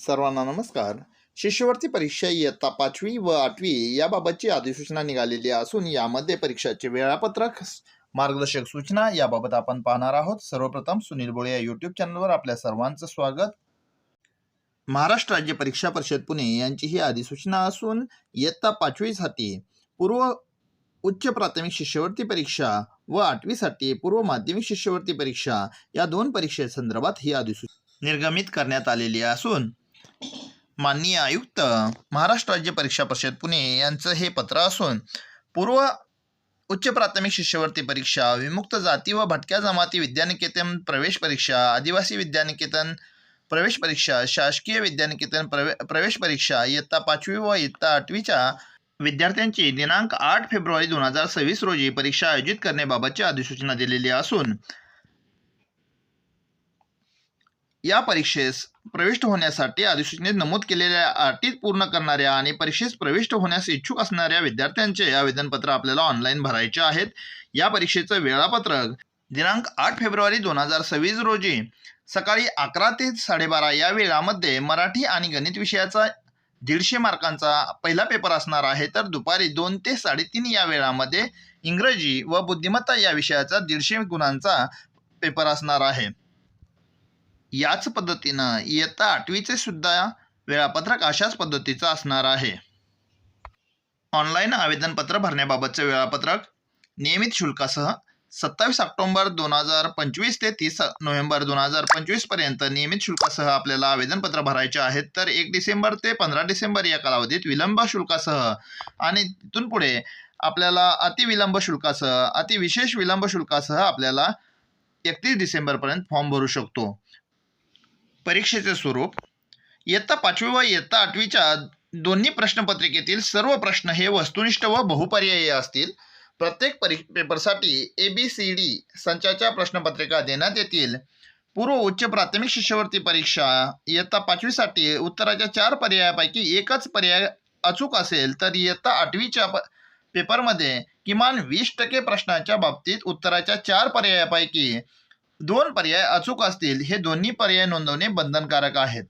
सर्वांना नमस्कार. शिष्यवृत्ती परीक्षा इयत्ता पाचवी व आठवी याबाबतची अधिसूचना निघालेली असून यामध्ये परीक्षाचे वेळापत्रक मार्गदर्शक सूचना याबाबत आपण पाहणार आहोत. सर्वप्रथम सुनील बोळे या यूट्यूब चॅनलवर आपल्या सर्वांचं स्वागत. महाराष्ट्र राज्य परीक्षा परिषद पुणे यांची ही अधिसूचना असून इयत्ता पाचवीसाठी पूर्व उच्च प्राथमिक शिष्यवृत्ती परीक्षा व आठवीसाठी पूर्व माध्यमिक शिष्यवृत्ती परीक्षा या दोन परीक्षेसंदर्भात ही अधिसूचना निर्गमित करण्यात आलेली असून माननीय आयुक्त महाराष्ट्र राज्य परीक्षा परिषद पुणे यांचं हे पत्र असून पूर्व उच्च प्राथमिक शिष्यवृत्ती परीक्षा विमुक्त जाती व भटक्या जमाती विद्यानिकेतन प्रवेश परीक्षा आदिवासी विद्यानिकेतन प्रवेश परीक्षा शासकीय विद्यानिकेतन प्रवे प्रवेश परीक्षा इयत्ता पाचवी व इयत्ता आठवीच्या विद्यार्थ्यांची दिनांक आठ फेब्रुवारी दोन हजार सव्वीस रोजी परीक्षा आयोजित करण्याबाबतची अधिसूचना दिलेली असून या परीक्षेस प्रविष्ट होण्यासाठी अधिसूचनेत नमूद केलेल्या अटी पूर्ण करणाऱ्या आणि परीक्षेस प्रविष्ट होण्यास इच्छुक असणाऱ्या विद्यार्थ्यांचे आवेदनपत्र आपल्याला ऑनलाईन भरायचे आहेत. या परीक्षेचं वेळापत्रक दिनांक आठ फेब्रुवारी दोन हजार सव्वीस रोजी सकाळी अकरा ते साडेबारा या वेळामध्ये मराठी आणि गणित विषयाचा दीडशे मार्कांचा पहिला पेपर असणार आहे. तर दुपारी दोन ते साडेतीन या वेळामध्ये इंग्रजी व बुद्धिमत्ता या विषयाचा दीडशे गुणांचा पेपर असणार आहे. याच पद्धतीनं इयत्ता आठवीचे सुद्धा वेळापत्रक अशाच पद्धतीचं असणार आहे. ऑनलाईन आवेदनपत्र भरण्याबाबतचे वेळापत्रक नियमित शुल्कासह सत्तावीस ऑक्टोंबर दोन हजार पंचवीस ते तीस नोव्हेंबर दोन हजार पंचवीसपर्यंत नियमित शुल्कासह आपल्याला आवेदनपत्र भरायचे आहेत तर एक डिसेंबर ते पंधरा डिसेंबर या कालावधीत विलंब शुल्कासह आणि तिथून पुढे आपल्याला अतिविलंब शुल्कासह अतिविशेष विलंब शुल्कासह आपल्याला एकतीस डिसेंबरपर्यंत फॉर्म भरू शकतो. परीक्षेचे स्वरूप इयत्ता पाचवी व इयत्ता आठवीच्या दोन्ही प्रश्नपत्रिकेतील सर्व प्रश्न हे वस्तुनिष्ठ व बहुपर्यायी असतील. प्रत्येक परी पेपरसाठी ए बी सी डी संचाच्या प्रश्नपत्रिका देण्यात येतील. पूर्व उच्च प्राथमिक शिष्यवृत्ती परीक्षा इयत्ता पाचवीसाठी उत्तराच्या चार पर्यायापैकी एकच पर्याय अचूक असेल तर इयत्ता आठवीच्या प पेपरमध्ये किमान वीस टक्के प्रश्नाच्या बाबतीत उत्तराच्या चार पर्यायापैकी दोन पर्याय अचूक असतील हे दोन्ही पर्याय नोंदवणे बंधनकारक आहेत.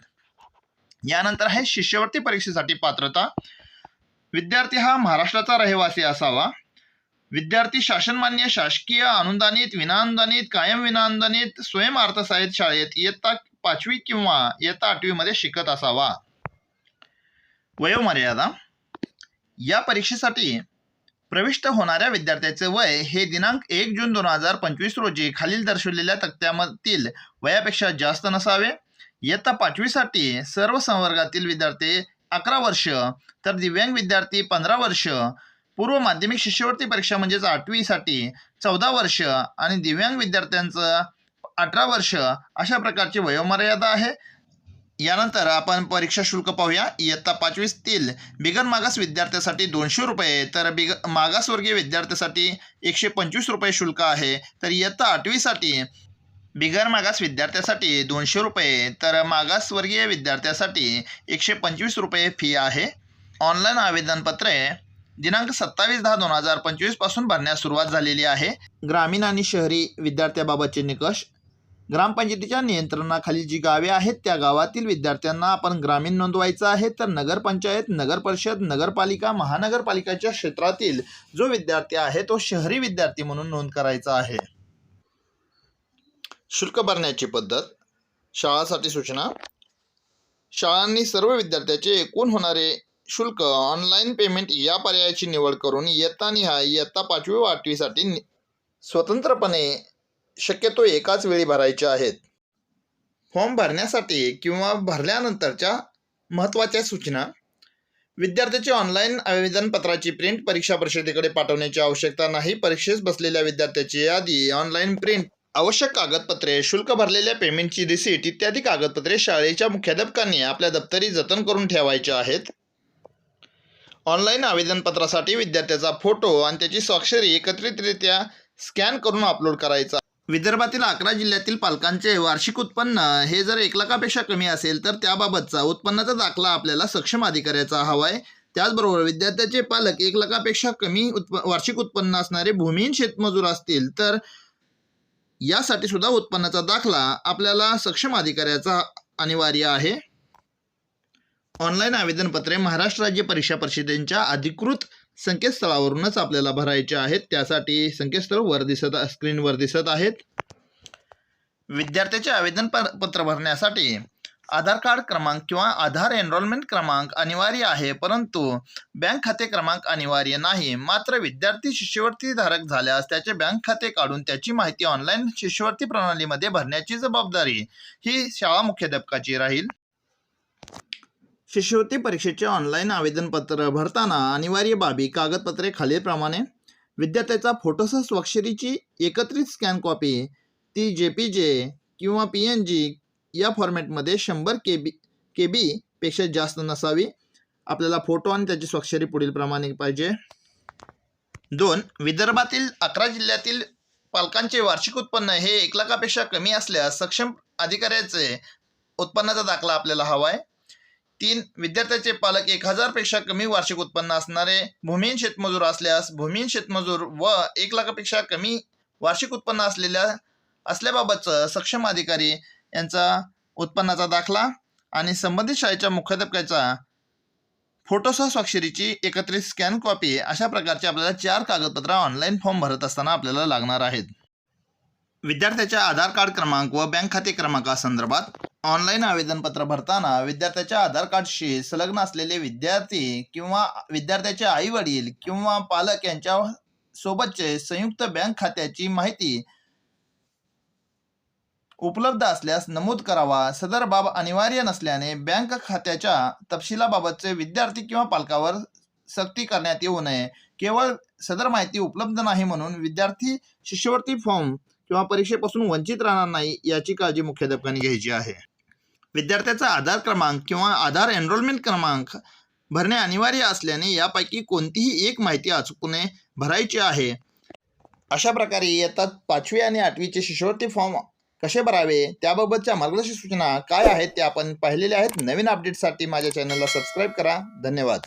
यानंतर आहे शिष्यवृत्ती परीक्षेसाठी पात्रता. विद्यार्थी हा महाराष्ट्राचा रहिवासी असावा. विद्यार्थी शासनमान्य शासकीय अनुदानित विनाअनुदानित कायम विनाअनुदानित स्वयं अर्थसहाय्यित शाळेत इयत्ता पाचवी किंवा इयत्ता आठवीमध्ये शिकत असावा. वयोमर्यादा. या परीक्षेसाठी प्रविष्ट होणाऱ्या विद्यार्थ्याचे वय हे दिनांक एक जून दोन हजार पंचवीस रोजी खालील दर्शवलेल्या तक्त्यामधील वयापेक्षा जास्त नसावे. इयत्ता पाचवीसाठी सर्व संवर्गातील विद्यार्थी अकरा वर्ष तर दिव्यांग विद्यार्थी पंधरा वर्ष पूर्व माध्यमिक शिष्यवृत्ती परीक्षा म्हणजेच आठवीसाठी चौदा वर्ष आणि दिव्यांग विद्यार्थ्यांचं अठरा वर्ष अशा प्रकारची वयोमर्यादा आहे. यानंतर आपण परीक्षा शुल्क पाहूया. इयत्ता पाचवीतील बिगर मागास विद्यार्थ्यासाठी दोनशे रुपये. तर बिग मागासवर्गीय विद्यार्थ्यासाठी एकशे पंचवीस रुपये शुल्क आहे. तर इयत्ता आठवीसाठी बिगर मागास विद्यार्थ्यासाठी दोनशे रुपये. तर मागासवर्गीय विद्यार्थ्यासाठी एकशे पंचवीस रुपये फी आहे. ऑनलाईन आवेदनपत्रे दिनांक सत्तावीस दहा दोन हजार पंचवीसपासून भरण्यास सुरुवात झालेली आहे. ग्रामीण आणि शहरी विद्यार्थ्याबाबतचे निकष ग्रामपंचायतीच्या नियंत्रणाखाली जी गावे आहेत त्या गावातील विद्यार्थ्यांना आपण ग्रामीण नोंदवायचं आहे तर नगरपंचायत नगर परिषद नगरपालिका महानगरपालिकाच्या क्षेत्रातील जो विद्यार्थी आहे तो शहरी विद्यार्थी म्हणून नोंद करायचा आहे. शुल्क भरण्याची पद्धत शाळासाठी सूचना. शाळांनी सर्व विद्यार्थ्याचे एकूण होणारे शुल्क ऑनलाईन पेमेंट या पर्यायाची निवड करून इयत्ता निहाय इयत्ता पाचवी व आठवीसाठी स्वतंत्रपणे शक्यतो एकाच वेळी भरायचे आहेत. फॉर्म भरण्यासाठी किंवा भरल्यानंतरच्या महत्त्वाच्या सूचना विद्यार्थ्याची ऑनलाईन आवेदनपत्राची प्रिंट परीक्षा परिषदेकडे पाठवण्याची आवश्यकता नाही. परीक्षेस बसलेल्या विद्यार्थ्याची यादी ऑनलाईन प्रिंट आवश्यक कागदपत्रे शुल्क भरलेल्या पेमेंटची रिसीट इत्यादी कागदपत्रे शाळेच्या मुख्याध्यापकांनी आपल्या दप्तरी जतन करून ठेवायचे आहेत. ऑनलाईन आवेदनपत्रासाठी विद्यार्थ्याचा फोटो आणि त्याची स्वाक्षरी एकत्रितरित्या स्कॅन करून अपलोड करायचा विदर्भातील अकरा जिल्ह्यातील पालकांचे वार्षिक उत्पन्न हे जर एक लाखापेक्षा कमी असेल तर त्याबाबतचा उत्पन्नाचा दाखला आपल्याला सक्षम अधिकाऱ्याचा हवा आहे. त्याचबरोबर विद्यार्थ्याचे पालक एक लाखापेक्षा कमी उत्प वार्षिक उत्पन्न असणारे भूमिहीन शेतमजूर असतील तर यासाठी सुद्धा उत्पन्नाचा दाखला आपल्याला सक्षम अधिकाऱ्याचा अनिवार्य आहे. ऑनलाईन आवेदनपत्रे महाराष्ट्र राज्य परीक्षा परिषदेच्या अधिकृत संकेतस्थळावरूनच आपल्याला भरायचे आहेत. त्यासाठी संकेतस्थळ वर दिसत स्क्रीनवर दिसत आहेत. विद्यार्थ्याचे आवेदन प- पत्र भरण्यासाठी आधार कार्ड क्रमांक किंवा आधार एनरोलमेंट क्रमांक अनिवार्य आहे परंतु बँक खाते क्रमांक अनिवार्य नाही. मात्र विद्यार्थी शिष्यवृत्ती धारक झाल्यास त्याचे बँक खाते काढून त्याची माहिती ऑनलाईन शिष्यवृत्ती प्रणालीमध्ये भरण्याची जबाबदारी ही शाळा मुख्याध्यापकाची राहील. शिष्यवृत्ती परीक्षेचे ऑनलाईन आवेदनपत्र भरताना अनिवार्य बाबी कागदपत्रे खालीलप्रमाणे. विद्यार्थ्याचा फोटोसह स्वाक्षरीची एकत्रित स्कॅन कॉपी ती जे पी जे किंवा पी एन जी या फॉर्मॅटमध्ये शंभर के बी के बीपेक्षा जास्त नसावी. आपल्याला फोटो आणि त्याची स्वाक्षरी पुढीलप्रमाणे पाहिजे. दोन विदर्भातील अकरा जिल्ह्यातील पालकांचे वार्षिक उत्पन्न हे एक लाखापेक्षा कमी असल्यास सक्षम अधिकाऱ्याचे उत्पन्नाचा दाखला आपल्याला हवा आहे तीन विद्यार्थ्याचे पालक एक हजारपेक्षा कमी वार्षिक उत्पन्न असणारे भूमिहीन शेतमजूर असल्यास भूमिहीन शेतमजूर व एक लाखापेक्षा कमी वार्षिक उत्पन्न असलेल्या असल्याबाबतचं सक्षम अधिकारी यांचा उत्पन्नाचा दाखला आणि संबंधित शाळेच्या मुख्याध्यापकाचा फोटोसह स्वाक्षरीची एकत्रित स्कॅन कॉपी अशा प्रकारचे आपल्याला चार कागदपत्र ऑनलाईन फॉर्म भरत असताना आपल्याला लागणार आहेत. विद्यार्थ्याच्या आधार कार्ड क्रमांक व बँक खाते क्रमांकासंदर्भात ऑनलाईन आवेदनपत्र भरताना विद्यार्थ्याच्या आधार कार्डशी संलग्न असलेले विद्यार्थी किंवा विद्यार्थ्याचे आई वडील किंवा पालक यांच्या सोबतचे संयुक्त बँक खात्याची माहिती उपलब्ध असल्यास नमूद करावा. सदर बाब अनिवार्य नसल्याने बँक खात्याच्या तपशिलाबाबतचे विद्यार्थी किंवा पालकावर सक्ती करण्यात येऊ नये. केवळ सदर माहिती उपलब्ध नाही म्हणून विद्यार्थी शिष्यवृत्ती फॉर्म किंवा परीक्षेपासून वंचित राहणार नाही याची काळजी मुख्याध्यापकांनी घ्यायची आहे. विद्यार्थ्याचा आधार क्रमांक किंवा आधार एनरोलमेंट क्रमांक भरणे अनिवार्य असल्याने यापैकी कोणतीही एक माहिती अचूकने भरायची आहे. अशा प्रकारे येतात पाचवी आणि आठवीचे शिष्यवृत्ती फॉर्म कसे भरावे? त्याबाबतच्या मार्गदर्शक सूचना काय आहेत त्या आपण पाहिलेल्या आहेत. नवीन अपडेटसाठी माझ्या चॅनलला सबस्क्राईब करा. धन्यवाद.